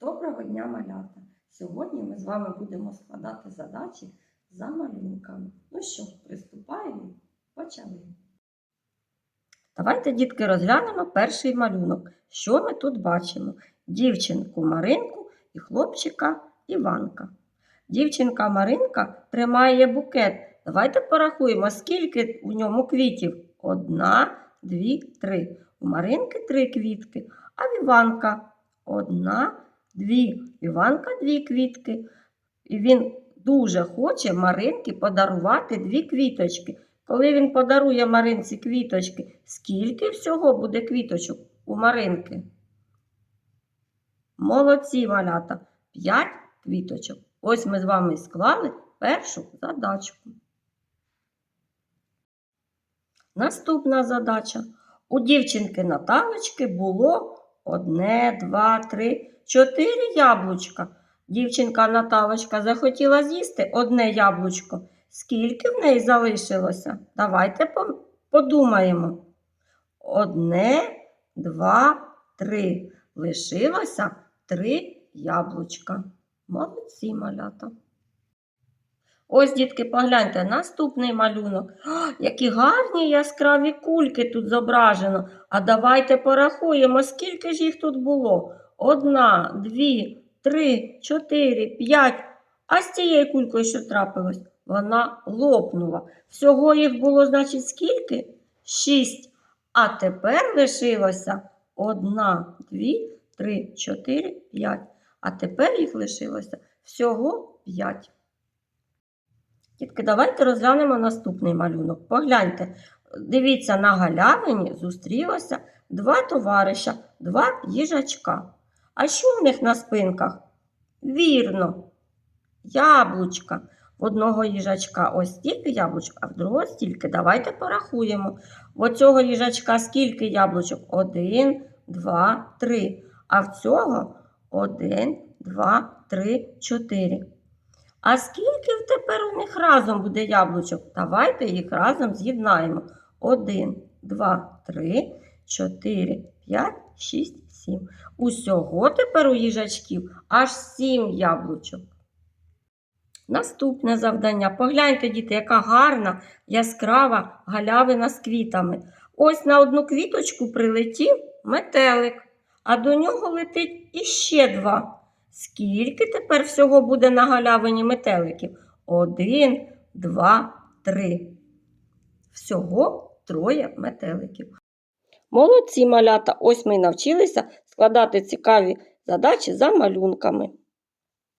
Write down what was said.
Доброго дня, малята! Сьогодні ми з вами будемо складати задачі за малюнками. Ну що, приступаємо? Почали. Давайте, дітки, розглянемо перший малюнок. Що ми тут бачимо? Дівчинку Маринку і хлопчика Іванка. Дівчинка Маринка тримає букет. Давайте порахуємо, скільки у ньому квітів. Одна, дві, три. У Маринки три квітки, а в Іванка одна, дві. Іванка дві квітки. І він дуже хоче Маринці подарувати дві квіточки. Коли він подарує Маринці квіточки, скільки всього буде квіточок у Маринки? Молодці малята. П'ять квіточок. Ось ми з вами склали першу задачку. Наступна задача. У дівчинки Наталочки було одне, два, три, чотири яблучка. Дівчинка Наталочка захотіла з'їсти одне яблучко. Скільки в неї залишилося? Давайте подумаємо. Одне, два, три. Лишилося три яблучка. Молодці малята. Ось, дітки, погляньте, наступний малюнок. А, які гарні яскраві кульки тут зображено. А давайте порахуємо, скільки ж їх тут було. Одна, дві, три, чотири, п'ять. А з цією кулькою що трапилось? Вона лопнула. Всього їх було, значить, скільки? Шість. А тепер лишилося одна, дві, три, чотири, п'ять. А тепер їх лишилося всього п'ять. Дітки, давайте розглянемо наступний малюнок. Погляньте, дивіться, на галявині зустрілося два товариша, два їжачка. А що в них на спинках? Вірно, яблучка. В одного їжачка ось стільки яблучок, а в другого стільки. Давайте порахуємо. В оцього їжачка скільки яблучок? Один, два, три. А в цього один, два, три, чотири. А скільки тепер у них разом буде яблучок? Давайте їх разом з'єднаємо. Один, два, три, чотири, п'ять, шість, сім. Усього тепер у їжачків аж сім яблучок. Наступне завдання. Погляньте, діти, яка гарна, яскрава галявина з квітами. Ось на одну квіточку прилетів метелик, а до нього летить іще два. Скільки тепер всього буде на галявині метеликів? Один, два, три. Всього троє метеликів. Молодці малята! Ось ми навчилися складати цікаві задачі за малюнками.